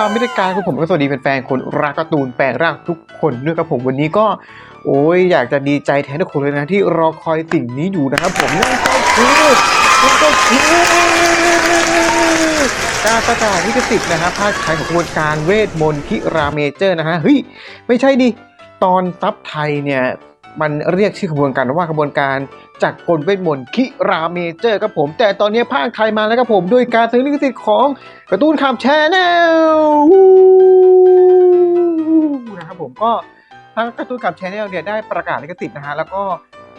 าไม่ได้การของผมก็สวัสดีแฟนๆคนรักการ์ตูนแปลงร่างทุกคนด้วยครับผมวันนี้ก็ โอ้ยอยากจะดีใจแทนทุกคนเลยนะที่รอคอยสิ่งนี้อยู่นะครับผมนั่นก็คือนั่นก็คือการประกาศลิขสิทธิ์นะฮะภาคไทยของกระบวนการเวทมนต์คิราเมเจอร์นะฮะเฮ้ยไม่ใช่ดิตอนซับไทยเนี่ย มันเรียกชื่อขบวนการว่ากระบวนการจากกลเวทมนต์คิราเมเจอร์ครับผม แต่ตอนนี้ภาคไทยมาแล้วครับผมด้วยการซื้อลิขสิทธิ์ของกร์ตูนขับแชนแนลนะครับผมก็ทางกร์ตูนกับชแนลเนี่ยได้ประกาศลิขสิทธิ์นะฮะแล้วก็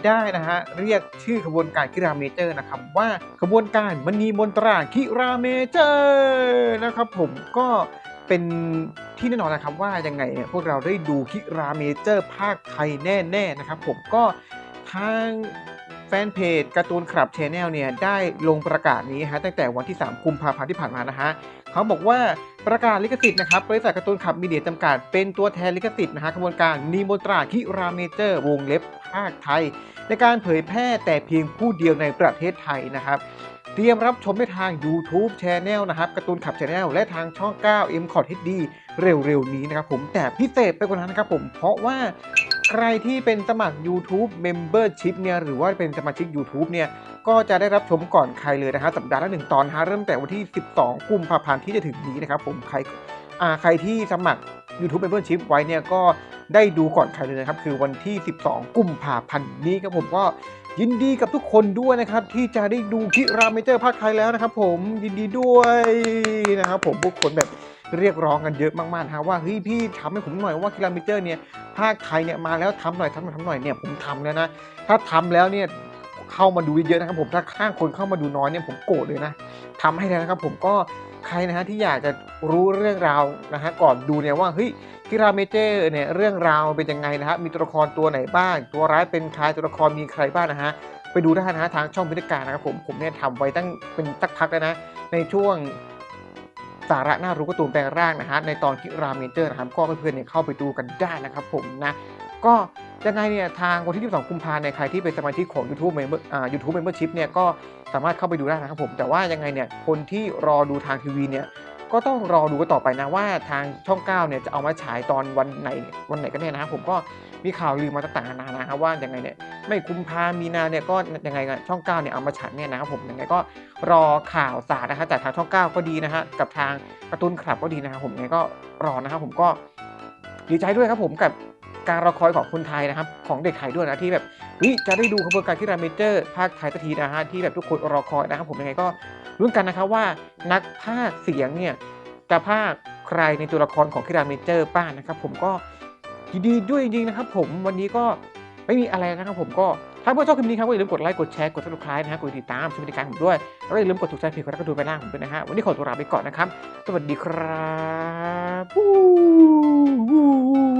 ได้นะฮะเรียกชื่อขบวนการคิราเมเจอร์นะครับว่าขบวนการมณีมนตราคิราเมเจอร์นะครับผมก็ เป็นที่แน่นอนนะครับว่ายังไงเนี่ยพวกเราได้ดูคิราเมเจอร์ภาคไทยแน่ๆนะครับ ผมก็ทางแฟนเพจการ์ตูนคลับชแนลเนี่ยได้ลงประกาศนี้ฮะตั้งแต่วันที่ 3 กุมภาพันธ์ที่ผ่านมานะฮะเขาบอกว่าประกาศลิขสิทธิ์นะครับบริษัทการ์ตูนขับมีเดียจำกัดเป็นตัวแทนลิขสิทธิ์นะฮะกระบวนการนีโมตราคิราเมเจอร์วงเล็บภาคไทย ในการเผยแพร่แต่เพียงผู้เดียวในประเทศไทยนะครับ เตรียมรับชมได้ทาง YouTube Channel นะครับการ์ตูนขับ Channel และทางช่อง 9 m c o t HD เร็วๆ นี้นะครับผมแต่พิเศษไปกว่านั้นนะครับผมเพราะว่าใครที่เป็นสมัคร YouTube Membership เนี่ยหรือว่าเป็นสมาชิก YouTube เนี่ยก็จะได้รับชมก่อนใครเลยนะฮะสัปดาห์ละหนึ่งตอนฮะเริ่มแต่วันที่ 12 กุมภาพันธ์ที่จะถึงนี้นะครับผมใครใครที่สมัคร YouTube Membership ไว้เนี่ยก็ได้ดูก่อนใครเลยนะครับคือวันที่ 12 กุมภาพันธ์นี้ครับผมก็ ยินดีกับทุกคนด้วยนะครับ ที่จะได้ดูคิราเมเจอร์ภาคไทยแล้วนะครับผมยินดีด้วยนะครับผมพวกคนแบบเรียกร้องกันเยอะมากๆฮะว่าเฮ้ยพี่ทำให้ผมหน่อยว่าคิราเมเจอร์เนี่ยภาคไทยเนี่ยมาแล้วทำหน่อยทำหน่อยทำหน่อยเนี่ยผมทำแล้วนะถ้าทำแล้วเนี่ยเข้ามาดูเยอะนะครับผมถ้าข้างคนเข้ามาดูน้อยเนี่ยผมโกรธเลยนะทำให้แล้วนะครับผมก็ใครนะฮะที่อยากจะรู้เรื่องราวนะฮะก่อนดูเนี่ยว่าเฮ้ย คิราเมเจอร์เนี่ยเรื่องราวเป็นยังไงนะฮะมีตัวละครตัวไหนบ้าง ตัวร้ายเป็นใครตัวละครมีใครบ้างนะฮะไปดูได้นะฮะทางช่องพิธีการนะครับผมผมเนี่ยทำไว้ตั้งเป็นสักพักแล้วนะในช่วงสาระน่ารู้การ์ตูนแปลงร่างนะฮะในตอนคิราเมเจอร์นะครับก็เพื่อนๆเนี่ยเข้าไปดูกันได้นะครับผมนะก็ยังไงเนี่ยทางวันที่ 22 กุมภาพันธ์เนี่ยใครที่เป็นสมาชิกของ YouTube Member อ่า YouTube Membership เนี่ยก็สามารถเข้าไปดูได้นะครับผม แต่ว่ายังไงเนี่ยคนที่รอดูทางทีวีเนี่ย ก็ต้องรอดูกันต่อไปนะว่าทางช่อง9เนี่ยจะเอามาฉายตอนวันไหนวันไหนกันแน่นะครับผมก็มีข่าวลือมาต่างๆนานานะครับว่ายังไงเนี่ยไม่กุมภามีนาเนี่ยก็ยังไงช่อง9เนี่ยเอามาฉายเนี่ยนะครับผมยังไงก็รอข่าวสารนะครับจากทางช่อง9ก็ดีนะฮะกับทางกร์ตูนคลับก็ดีนะครับผมยังไงก็รอนะครับผมก็ดีใจด้วยครับผมกับการรอคอยของคนไทยนะครับ ของเด็กไทยด้วยนะที่แบบเฮ้ยจะได้ดูขบวนการที่ราเมเจอร์ภาคไทยสักทีนะฮะที่แบบทุกคนรอคอยนะครับผมยังไงก็ รุ้นกันนะครับว่านักภาคเสียงเนี่ยจะภาคใครในตัวละครของคิราเมเจอร์บ้างนะครับ ผมก็ยินดีด้วยจริงๆนะครับ ผมวันนี้ก็ไม่มีอะไรนะครับ ผมก็ถ้าเพื่อนชอบคลิปนี้ครับก็อย่าลืมกดไลค์กดแชร์กด subscribe นะฮะกดติดตามช่วยติดตามผมด้วยแล้วก็อย่าลืมกดถูกใจเพจกดรักกรดูไปล่างผมด้วยนะฮะวันนี้ขอตัวลาไปก่อนนะครับ สวัสดีครับ